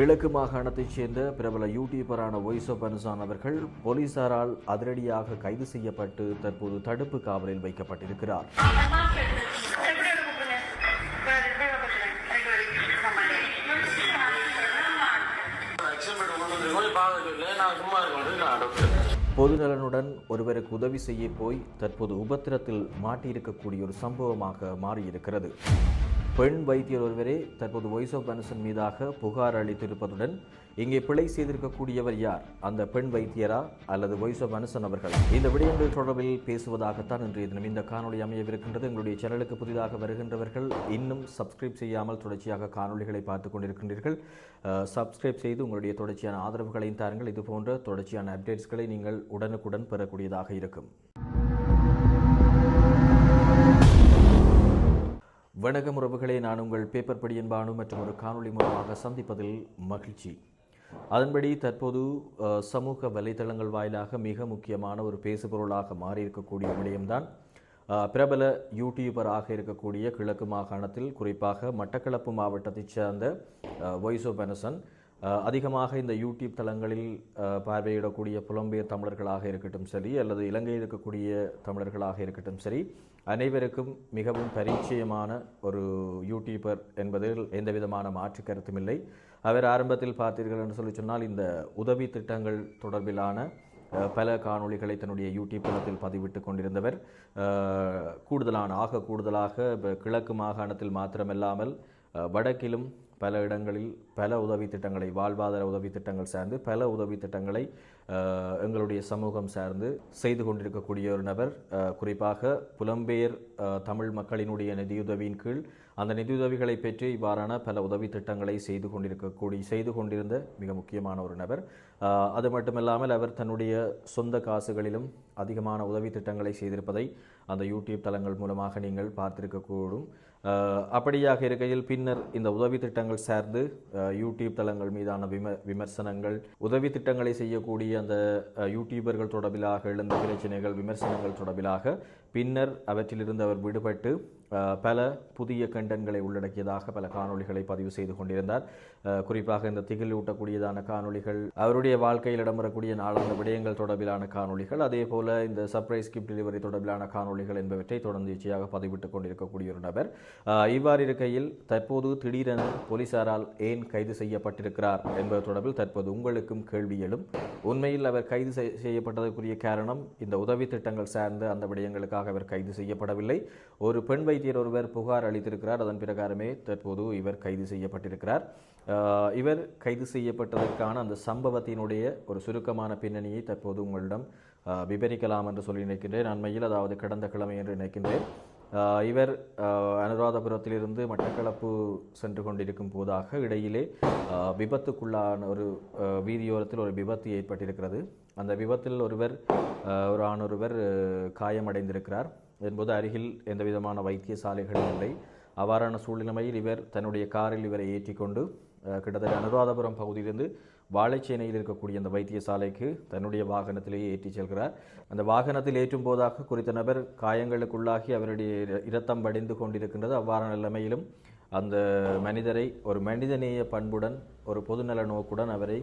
கிழக்கு மாகாணத்தைச் சேர்ந்த பிரபல யூடியூபரான வாய்ஸ் ஆஃப் அனுசான் அவர்கள் போலீசாரால் அதிரடியாக கைது செய்யப்பட்டு தற்போது தடுப்பு காவலில் வைக்கப்பட்டிருக்கிறார். பொதுநலனுடன் ஒருவருக்கு உதவி செய்ய போய் தற்போது உபத்திரத்தில் மாட்டியிருக்கக்கூடிய ஒரு சம்பவமாக மாறியிருக்கிறது. பெண் வைத்தியர் ஒருவரே தற்போது வாய்ஸ் ஆஃப் அனுசன் மீதாக புகார் அளித்திருப்பதுடன் இங்கே பிழை செய்திருக்கக்கூடியவர் யார்? அந்த பெண் வைத்தியரா அல்லது வாய்ஸ் ஆஃப் அனுசன் அவர்கள்? இந்த விடயங்கள் தொடர்பில் பேசுவதாகத்தான் இன்றைய தினம் இந்த காணொளி அமையவிருக்கின்றது. எங்களுடைய சேனலுக்கு புதிதாக வருகின்றவர்கள் இன்னும் சப்ஸ்கிரைப் செய்யாமல் தொடர்ச்சியாக காணொளிகளை பார்த்து கொண்டிருக்கின்றீர்கள். சப்ஸ்கிரைப் செய்து உங்களுடைய தொடர்ச்சியான ஆதரவுகளையும் தாருங்கள். இது போன்ற தொடர்ச்சியான அப்டேட்ஸ்களை நீங்கள் உடனுக்குடன் பெறக்கூடியதாக இருக்கும். வணக்கம் உறவுகளே நான் உங்கள் பேப்பர் படி என்பானு மற்றும் ஒரு காணொளி மூலமாக சந்திப்பதில் மகிழ்ச்சி. அதன்படி தற்போது சமூக வலைத்தளங்கள் வாயிலாக மிக முக்கியமான ஒரு பேசுபொருளாக மாறியிருக்கக்கூடிய விடயம்தான் பிரபல யூடியூபராக இருக்கக்கூடிய கிழக்கு மாகாணத்தில் குறிப்பாக மட்டக்களப்பு மாவட்டத்தைச் சேர்ந்த வாய்ஸ் ஆஃப் பெனசன் அதிகமாக இந்த யூடியூப் தளங்களில் பார்வையிடக்கூடிய புலம்பெயர் தமிழர்களாக இருக்கட்டும் சரி அல்லது இலங்கையில் இருக்கக்கூடிய தமிழர்களாக இருக்கட்டும் சரி அனைவருக்கும் மிகவும் பரிச்சயமான ஒரு யூடியூபர் என்பதில் எந்த விதமான மாற்று கருத்தும் இல்லை. அவர் ஆரம்பத்தில் பார்த்தீர்கள் என்று சொல்லி சொன்னால் இந்த உதவி திட்டங்கள் தொடர்பிலான பல காணொளிகளை தன்னுடைய யூடியூப் தளத்தில் பதிவிட்டு கொண்டிருந்தவர். கூடுதலான ஆக கூடுதலாக கிழக்கு மாகாணத்தில் மாத்திரமல்லாமல் வடக்கிலும் பல இடங்களில் பல உதவி திட்டங்களை வாழ்வாதார உதவி திட்டங்கள் சார்ந்து பல உதவி திட்டங்களை எங்களுடைய சமூகம் சார்ந்து செய்து கொண்டிருக்கக்கூடிய ஒரு நபர். குறிப்பாக புலம்பெயர் தமிழ் மக்களினுடைய நிதியுதவியின் கீழ் அந்த நிதியுதவிகளை பெற்று இவ்வாறான பல உதவி திட்டங்களை செய்து கொண்டிருக்கக்கூடிய செய்து கொண்டிருந்த மிக முக்கியமான ஒரு நபர். அது மட்டுமல்லாமல் அவர் தன்னுடைய சொந்த காசுகளிலும் அதிகமான உதவி திட்டங்களை செய்திருப்பதை அந்த யூடியூப் தளங்கள் மூலமாக நீங்கள் பார்த்திருக்கக்கூடும். அப்படியாக இருக்கையில் பின்னர் இந்த உதவி திட்டங்கள் சார்ந்து அஹ், யூடியூப் தளங்கள் மீதான விம விமர்சனங்கள் உதவி திட்டங்களை செய்யக்கூடிய அந்த யூடியூபர்கள் தொடர்பிலாக எழுந்த பிரச்சனைகள் விமர்சனங்கள் தொடர்பிலாக பின்னர் அவற்றிலிருந்து அவர் விடுபட்டு பல புதிய கண்டன்களை உள்ளடக்கியதாக பல காணொளிகளை பதிவு செய்து கொண்டிருந்தார். குறிப்பாக இந்த திகில் ஊட்டக்கூடியதான காணொளிகள் அவருடைய வாழ்க்கையில் இடம்பெறக்கூடிய நாளாந்த விடயங்கள் தொடர்பிலான காணொளிகள் அதே போல இந்த சர்ப்ரைஸ் கிஃப்ட் டெலிவரி தொடர்பிலான காணொளிகள் என்பவற்றை தொடர்ந்துச்சியாக பதிவிட்டுக் கொண்டிருக்கக்கூடிய ஒரு நபர். இவ்வாறு இருக்கையில் தற்போது திடீரென போலீசாரால் ஏன் கைது செய்யப்பட்டிருக்கிறார் என்பது தொடர்பில் தற்போது உங்களுக்கும் கேள்வி எழும். உண்மையில் அவர் கைது செய்- செய்யப்பட்டதற்குரிய காரணம் இந்த உதவி திட்டங்கள் சார்ந்த அந்த விடயங்களுக்காக அவர் கைது செய்யப்படவில்லை. ஒரு பெண் வைத்தியர் ஒருவர் புகார் அளித்திருக்கிறார். அதன் பிரகாரமே தற்போது இவர் கைது செய்யப்பட்டிருக்கிறார். இவர் கைது செய்யப்பட்டதற்கான அந்த சம்பவத்தினுடைய ஒரு சுருக்கமான பின்னணியை தற்போது உங்களிடம் விபரிக்கலாம் விவரிக்கலாம் என்று சொல்லி நினைக்கின்றேன். அண்மையில் அதாவது கடந்த கிழமை என்று நினைக்கின்றேன். இவர் அனுராதபுரத்திலிருந்து மட்டக்களப்பு சென்று கொண்டிருக்கும் போதாக இடையிலே விபத்துக்குள்ளான ஒரு வீதியோரத்தில் ஒரு விபத்து ஏற்பட்டிருக்கிறது. அந்த விபத்தில் ஒருவர் ஒரு ஆணொருவர் காயமடைந்திருக்கிறார். என்பது அருகில் எந்த விதமான வைத்தியசாலைகளும் இல்லை. அவ்வாறான சூழ்நிலைமையில் இவர் தன்னுடைய காரில் இவரை ஏற்றிக்கொண்டு கிட்டத்தட்ட அனுராதபுரம் பகுதியிலிருந்து வாழைச்சேனையில் இருக்கக்கூடிய அந்த வைத்தியசாலைக்கு தன்னுடைய வாகனத்திலேயே ஏற்றிச் செல்கிறார். அந்த வாகனத்தில் ஏற்றும் போதாக குறித்த நபர் காயங்களுக்குள்ளாகி அவருடைய இரத்தம் வடிந்து கொண்டிருக்கின்றது. அவ்வாறான நிலைமையிலும் அந்த மனிதரை ஒரு மனிதநேய பண்புடன் ஒரு பொதுநல நோக்குடன் அவரை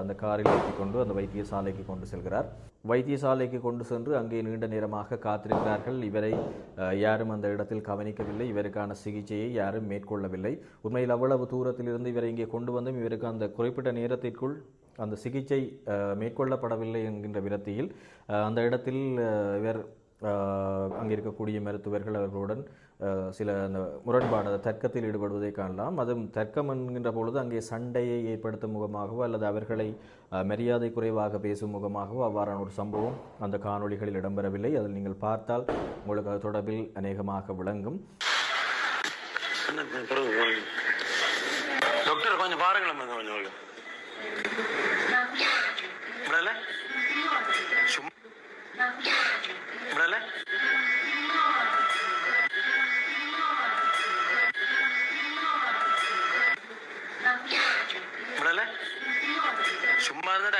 அந்த காரில் ஏற்றிக் கொண்டு அந்த வைத்தியசாலைக்கு கொண்டு செல்கிறார். வைத்தியசாலைக்கு கொண்டு சென்று அங்கே நீண்ட நேரமாக காத்திருக்கிறார்கள். இவரை யாரும் அந்த இடத்தில் கவனிக்கவில்லை. இவருக்கான சிகிச்சையை யாரும் மேற்கொள்ளவில்லை. உண்மையில் அவ்வளவு தூரத்திலிருந்து இவரை இங்கே கொண்டு வந்தும் இவருக்கு அந்த குறிப்பிட்ட நேரத்திற்குள் அந்த சிகிச்சை மேற்கொள்ளப்படவில்லை என்கின்ற விரத்தியில் அந்த இடத்தில் இவர் அங்கே இருக்கக்கூடிய மருத்துவர்கள் அவர்களுடன் சில அந்த முரண்பாடு அந்த தர்க்கத்தில் ஈடுபடுவதை காணலாம். அதுவும் தர்க்கம் என்கின்ற பொழுது அங்கே சண்டையை ஏற்படுத்தும் முகமாகவோ அல்லது அவர்களை மரியாதை குறைவாக பேசும் முகமாகவோ அவ்வாறான ஒரு சம்பவம் அந்த காணொளிகளில் இடம்பெறவில்லை. அதில் நீங்கள் பார்த்தால் உங்களுக்கு அது தொடர்பில் அநேகமாக விளங்கும். டாக்டர் கொஞ்சம் பாருங்களேன் கொஞ்சம் கொஞ்சம் விடல? சும்மா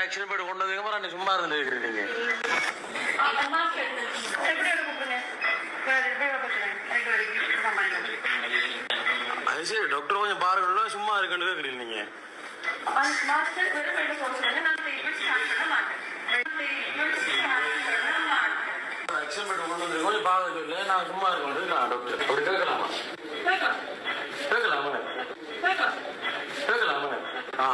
சும்மா இருந்துட்டு ஆக்சிடென்ட் போட்டு கொண்டு சும்மா இருந்து இருக்கிறீங்க அது சரி டாக்டர் கொஞ்சம் பாருங்கல்ல சும்மா இருக்குன்னு இருக்கிறீங்க நீங்க. ஆக்ஷன் கொண்டு வந்து கொஞ்சம் நான் சும்மா இருக்க மாட்டேன் டாக்டர் அப்படி கேட்கலாமா கேட்கலாமா கேட்கலாமா ஆ.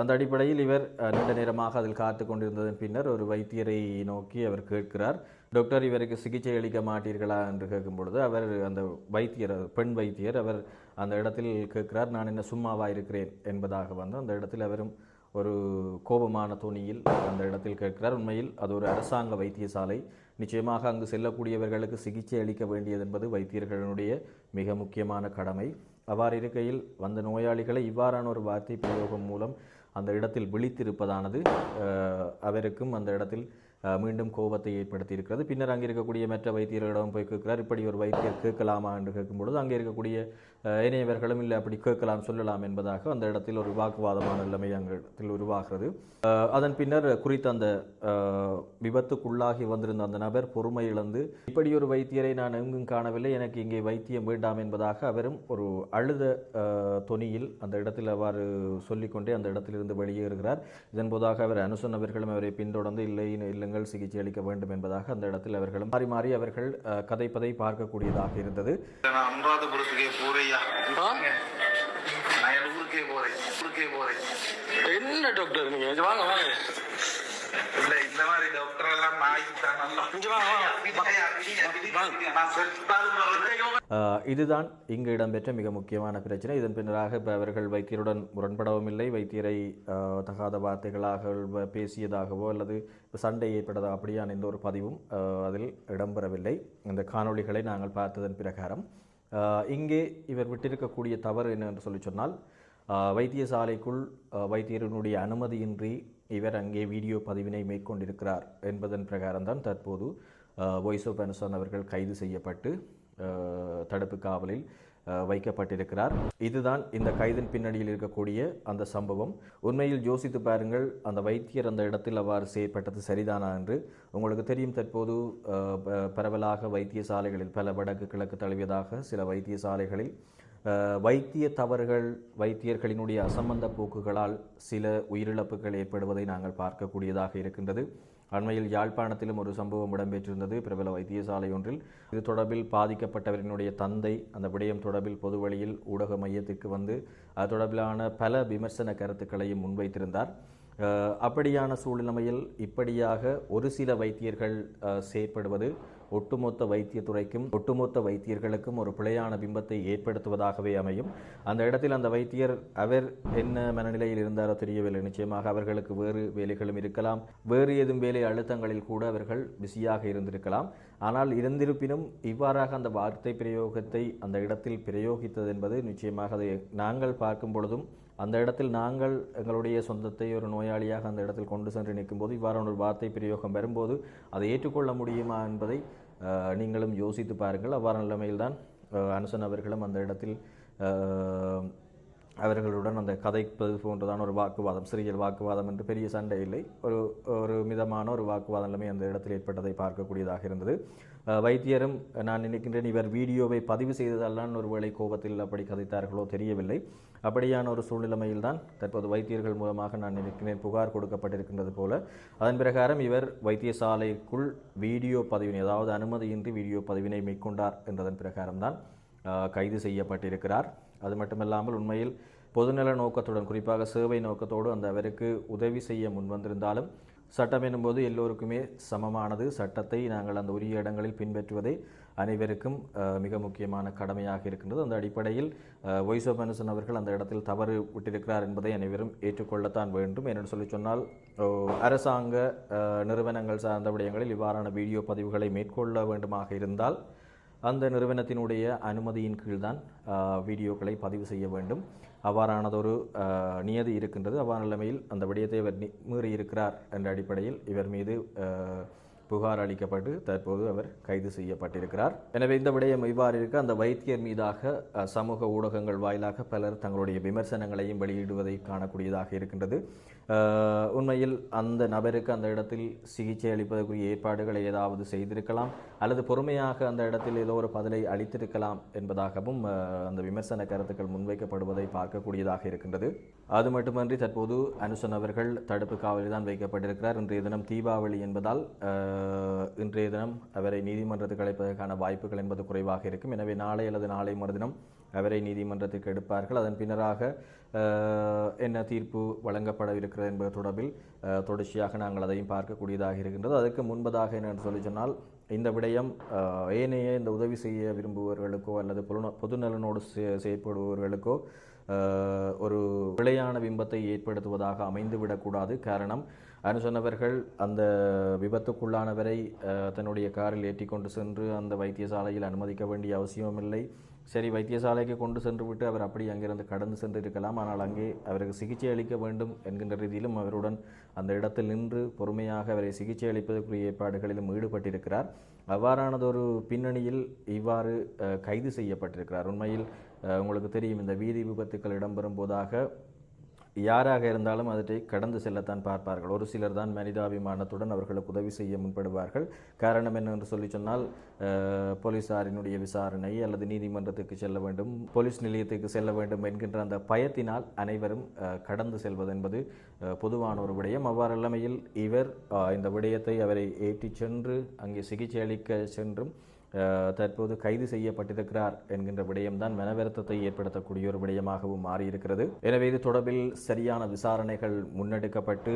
அந்த அடிப்படையில் இவர் நீண்ட நேரமாக அதில் காத்து கொண்டிருந்ததன் பின்னர் ஒரு வைத்தியரை நோக்கி அவர் கேட்கிறார். டாக்டர் இவருக்கு சிகிச்சை அளிக்க மாட்டீர்களா என்று கேட்கும் பொழுது அவர் அந்த வைத்தியர் பெண் வைத்தியர் அவர் அந்த இடத்தில் கேட்கிறார் நான் என்ன சும்மாவா இருக்கிறேன்? என்பதாக வந்து அந்த இடத்தில் அவரும் ஒரு கோபமான துணியில் அந்த இடத்தில் கேட்கிறார். உண்மையில் அது ஒரு அரசாங்க வைத்தியசாலை. நிச்சயமாக அங்கு செல்லக்கூடியவர்களுக்கு சிகிச்சை அளிக்க வேண்டியது என்பது வைத்தியர்களுடைய மிக முக்கியமான கடமை. அவ்வாறு இருக்கையில் வந்த நோயாளிகளை இவ்வாறான ஒரு வார்த்தை பிரயோகம் மூலம் அந்த இடத்தில் விழித்திருப்பதானது அவருக்கும் அந்த இடத்தில் மீண்டும் கோபத்தை ஏற்படுத்தி இருக்கிறது பின்னர் அங்கே இருக்கக்கூடிய மற்ற வைத்தியர்களிடம் போய் கேட்கிறார் இப்படி ஒரு வைத்தியர் கேட்கலாமா? என்று கேட்கும்பொழுது அங்கே இருக்கக்கூடிய இணையவர்களும் ஏனையவர்களும் இல்லை அப்படி கேட்கலாம் சொல்லலாம் என்பதாக அந்த இடத்தில் ஒரு வாக்குவாதமான நிலைமை அங்கத்தில் உருவாகிறது. அதன் பின்னர் குறித்த அந்த விபத்துக்குள்ளாகி வந்திருந்த அந்த நபர் பொறுமை இழந்து இப்படி ஒரு வைத்தியரை நான் எங்கும் காணவில்லை எனக்கு இங்கே வைத்தியம் வேண்டாம் என்பதாக அவரும் ஒரு அழுத தொனியில் அந்த இடத்தில் அவ்வாறு சொல்லிக்கொண்டே அந்த இடத்திலிருந்து வெளியேறுகிறார் இதன் போதாக அவர் அனுசன் அவர்களும் அவரை பின்தொடர்ந்து இல்லை இல்லங்கள் சிகிச்சை அளிக்க வேண்டும் என்பதாக அந்த இடத்தில் அவர்களும் மாறி மாறி அவர்கள் கதைப்பதை பார்க்கக்கூடியதாக இருந்தது. அனுராதபுரத்துக்கு அனுராதபுரத்துக்கே என்ன டாக்டர் நீங்க? இங்க வாங்க வாங்க. இல்ல இந்த மாதிரி டாக்டர் எல்லாம் இதுதான் இங்கு இடம்பெற்ற மிக முக்கியமான பிரச்சனை. இதன் பின்னராக இப்போ அவர்கள் வைத்தியருடன் முரண்படவும் இல்லை. வைத்தியரை தகாத வார்த்தைகளாக பேசியதாகவோ அல்லது சண்டை ஏற்பட்டதா அப்படியான எந்த ஒரு பதிவும் அதில் இடம்பெறவில்லை. இந்த காணொளிகளை நாங்கள் பார்த்ததன் பிரகாரம். இங்கே இவர் விட்டிருக்கக்கூடிய தவறு என்ன என்று சொல்லி சொன்னால் வைத்தியசாலைக்குள் வைத்தியரினுடைய அனுமதியின்றி இவர் அங்கே வீடியோ பதிவினை மேற்கொண்டிருக்கிறார் என்பதன் பிரகாரம்தான் தற்போது வாய்ஸ் ஆஃப் அனுசான் அவர்கள் கைது செய்யப்பட்டு தடுப்பு காவலில் வைக்கப்பட்டிருக்கிறார். இதுதான் இந்த கைதின் பின்னணியில் இருக்கக்கூடிய அந்த சம்பவம். உண்மையில் யோசித்து பாருங்கள் அந்த வைத்தியர் அந்த இடத்தில் அவ்வாறு செய்யப்பட்டது சரிதானா என்று. உங்களுக்கு தெரியும் தற்போது ப- பரவலாக வைத்தியசாலைகளில் பல வடக்கு கிழக்கு தழுவியதாக சில வைத்தியசாலைகளில் வைத்திய தவறுகள் வைத்தியர்களினுடைய அசம்பந்த போக்குகளால் சில உயிரிழப்புகள் ஏற்படுவதை நாங்கள் பார்க்கக்கூடியதாக இருக்கின்றது. அண்மையில் யாழ்ப்பாணத்திலும் ஒரு சம்பவம் இடம்பெற்றிருந்தது. பிரபல வைத்தியசாலை ஒன்றில் இது தொடர்பில் பாதிக்கப்பட்டவரினுடைய தந்தை அந்த விடயம் தொடர்பில் பொது வழியில் ஊடக மையத்திற்கு வந்து அது தொடர்பிலான பல விமர்சன கருத்துக்களையும் முன்வைத்திருந்தார். அப்படியான சூழ்நிலையில் இப்படியாக ஒரு சில வைத்தியர்கள் செயற்படுவது ஒட்டுமொத்த வைத்தியத்துறைக்கும் ஒட்டுமொத்த வைத்தியர்களுக்கும் ஒரு பிழையான பிம்பத்தை ஏற்படுத்துவதாகவே அமையும். அந்த இடத்தில் அந்த வைத்தியர் அவர் என்ன மனநிலையில் இருந்தாரோ தெரியவில்லை. நிச்சயமாக அவர்களுக்கு வேறு வேலைகளும் இருக்கலாம். வேறு ஏதும் வேலை அழுத்தங்களில் கூட அவர்கள் பிஸியாக இருந்திருக்கலாம். ஆனால் இருந்திருப்பினும் இவ்வாறாக அந்த வார்த்தை பிரயோகத்தை அந்த இடத்தில் பிரயோகித்தது என்பது நிச்சயமாக அதை நாங்கள் பார்க்கும் பொழுதும் அந்த இடத்தில் நாங்கள் எங்களுடைய சொந்தத்தை ஒரு நோயாளியாக அந்த இடத்தில் கொண்டு சென்று நிற்கும்போது இவ்வாறான ஒரு வார்த்தை பிரயோகம் வரும்போது அதை ஏற்றுக்கொள்ள முடியுமா என்பதை நீங்களும் யோசித்து பாருங்கள். அவ்வாறு நிலைமையில்தான் அனுசன் அவர்களும் அந்த இடத்தில் அவர்களுடன் அந்த கதைப்பது போன்றதான ஒரு வாக்குவாதம் சிறிய வாக்குவாதம் என்று பெரிய சண்டை இல்லை. ஒரு ஒரு மிதமான ஒரு வாக்குவாதம் எல்லாமே அந்த இடத்தில் ஏற்பட்டதை பார்க்கக்கூடியதாக இருந்தது. வைத்தியரும் நான் நினைக்கின்றேன் இவர் வீடியோவை பதிவு செய்ததெல்லாம் ஒருவேளை கோபத்தில் அப்படி கதைத்தார்களோ தெரியவில்லை. அப்படியான ஒரு சூழ்நிலைமையில்தான் தற்போது வைத்தியர்கள் மூலமாக நான் நினைக்கிறேன் புகார் கொடுக்கப்பட்டிருக்கின்றது போல. அதன் பிரகாரம் இவர் வைத்தியசாலைக்குள் வீடியோ பதிவினை அதாவது அனுமதியின்றி வீடியோ பதிவினை மேற்கொண்டார் என்றதன் பிரகாரம்தான் கைது செய்யப்பட்டிருக்கிறார். அது மட்டுமல்லாமல் உண்மையில் பொதுநல நோக்கத்துடன் குறிப்பாக சேவை நோக்கத்தோடு அந்த அவருக்கு உதவி செய்ய முன்வந்திருந்தாலும் சட்டம் எனும்போது எல்லோருக்குமே சமமானது. சட்டத்தை நாங்கள் அந்த உரிய இடங்களில் பின்பற்றுவதை அனைவருக்கும் மிக முக்கியமான கடமையாக இருக்கின்றது. அந்த அடிப்படையில் வாய்ஸ் ஆஃப் மனுசன் அவர்கள் அந்த இடத்தில் தவறு விட்டிருக்கிறார் என்பதை அனைவரும் ஏற்றுக்கொள்ளத்தான் வேண்டும். என்று சொல்லி சொன்னால் அரசாங்க நிறுவனங்கள் சார்ந்த விடயங்களில் இவ்வாறான வீடியோ பதிவுகளை மேற்கொள்ள வேண்டுமாக இருந்தால் அந்த நிறுவனத்தினுடைய அனுமதியின் கீழ்தான் வீடியோக்களை பதிவு செய்ய வேண்டும். அவ்வாறானதொரு நியதி இருக்கின்றது. அவ்வாறு நிலைமையில் அந்த விடயத்தை அவர் மீறி இருக்கிறார் என்ற அடிப்படையில் இவர் மீது புகார் அளிக்கப்பட்டு தற்போது அவர் கைது செய்யப்பட்டிருக்கிறார். எனவே இந்த விடயம் இவ்வாறு இருக்க. அந்த வைத்தியர் மீதாக சமூக ஊடகங்கள் வாயிலாக பலர் தங்களுடைய விமர்சனங்களையும் வெளியிடுவதை காணக்கூடியதாக இருக்கின்றது. உண்மையில் அந்த நபருக்கு அந்த இடத்தில் சிகிச்சை அளிப்பதற்குரிய ஏற்பாடுகளை ஏதாவது செய்திருக்கலாம் அல்லது பொறுமையாக அந்த இடத்தில் ஏதோ ஒரு பதிலை அளித்திருக்கலாம் என்பதாகவும் அந்த விமர்சன கருத்துக்கள் முன்வைக்கப்படுவதை பார்க்கக்கூடியதாக இருக்கின்றது. அது மட்டுமன்றி தற்போது அனுசன் அவர்கள் தடுப்பு காவலில் தான் வைக்கப்பட்டிருக்கிறார். இன்றைய தினம் தீபாவளி என்பதால் இன்றைய தினம் அவரை நீதிமன்றத்துக்கு அழைப்பதற்கான வாய்ப்புகள் என்பது குறைவாக இருக்கும். எனவே நாளை அல்லது நாளை மறுதினம் அவரை நீதிமன்றத்துக்கு எடுப்பார்கள். அதன் பின்னராக என்ன தீர்ப்பு வழங்கப்பட இருக்கிறது என்பது தொடர்பில் தொடர்ச்சியாக நாங்கள் அதையும் பார்க்கக்கூடியதாக இருக்கின்றது. அதற்கு முன்பதாக என்னென்னு சொல்லி சொன்னால் இந்த விடயம் ஏனைய இந்த உதவி செய்ய விரும்புபவர்களுக்கோ அல்லது பொதுநலனோடு செ- செயற்படுபவர்களுக்கோ ஒரு விளையான பிம்பத்தை ஏற்படுத்துவதாக அமைந்துவிடக்கூடாது காரணம் அனுசனவர்கள் அந்த விபத்துக்குள்ளானவரை தன்னுடைய காரில் ஏற்றி கொண்டு சென்று அந்த வைத்தியசாலையில் அனுமதிக்க வேண்டிய அவசியமில்லை. சரி வைத்தியசாலைக்கு கொண்டு சென்று விட்டு அவர் அப்படி அங்கிருந்து கடந்து சென்றிருக்கலாம். ஆனால் அங்கே அவருக்கு சிகிச்சை அளிக்க வேண்டும் என்கின்ற ரீதியிலும் அவருடன் அந்த இடத்தில் நின்று பொறுமையாக அவரை சிகிச்சை அளிப்பதற்குரிய ஏற்பாடுகளிலும் ஈடுபட்டிருக்கிறார். அவ்வாறானதொரு பின்னணியில் இவ்வாறு கைது செய்யப்பட்டிருக்கிறார். உண்மையில் உங்களுக்கு தெரியும் இந்த வீதி விபத்துக்கள் இடம்பெறும் போதாக யாராக இருந்தாலும் அதை கடந்து செல்லத்தான் பார்ப்பார்கள். ஒரு சிலர் தான் மனிதாபிமானத்துடன் அவர்களுக்கு உதவி செய்ய முன்படுவார்கள் காரணம் என்னென்று சொல்லி சொன்னால் போலீசாரினுடைய விசாரணை அல்லது நீதிமன்றத்துக்கு செல்ல வேண்டும் போலீஸ் நிலையத்துக்கு செல்ல வேண்டும் என்கின்ற அந்த பயத்தினால் அனைவரும் கடந்து செல்வது என்பது பொதுவான ஒரு விடயம். அவ்வாறு இல்லாமையில் இவர் இந்த விடயத்தை அவரை ஏற்றிச் சென்று அங்கே சிகிச்சை அளிக்க சென்றும் தற்போது கைது செய்யப்பட்டிருக்கிறார் என்கின்ற விடயம்தான் மனவருத்தத்தை ஏற்படுத்தக்கூடிய ஒரு விடயமாகவும் மாறியிருக்கிறது. எனவே இது தொடர்பில் சரியான விசாரணைகள் முன்னெடுக்கப்பட்டு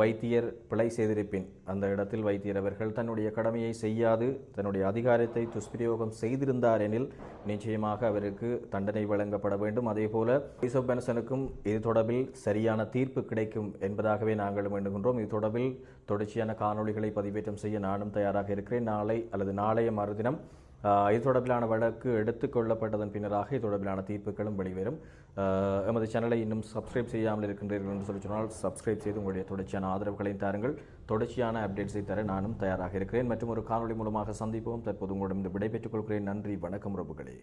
வைத்தியர் பிழை செய்திருப்பின். அந்த இடத்தில் வைத்தியர் அவர்கள் தன்னுடைய கடமையை செய்யாது தன்னுடைய அதிகாரத்தை துஷ்பிரயோகம் செய்திருந்தார் எனில் நிச்சயமாக அவருக்கு தண்டனை வழங்கப்பட வேண்டும். அதேபோல ரிசர்வ் பென்சனுக்கும் இது தொடர்பில் சரியான தீர்ப்பு கிடைக்கும் என்பதாகவே நாங்கள் வேண்டுகின்றோம் இது தொடர்பில் தொடர்ச்சியான காணொளிகளை பதிவேற்றம் செய்ய நானும் தயாராக இருக்கிறேன். நாளை அல்லது நாளைய மறுதினம் இது தொடர்பிலான வழக்கு எடுத்துக்கொள்ளப்பட்டதன் பின்னராக இது தொடர்பிலான தீர்ப்புகளும் வெளிவரும். எமது சேனலை இன்னும் சப்ஸ்கிரைப் செய்யாமல் இருக்கின்றீர்கள் என்று சொல்லி சொன்னால் சப்ஸ்கிரைப் செய்து உங்களுடைய தொடர்ச்சியான ஆதரவுகளையும் தாருங்கள். தொடர்ச்சியான அப்டேட்ஸை தர நானும் தயாராக இருக்கிறேன். மற்றும் ஒரு காணொலி மூலமாக சந்திப்போம். தற்போது உங்களிடம் விடைபெற்றுக் கொள்கிறேன். நன்றி வணக்கம் உறவுகளே.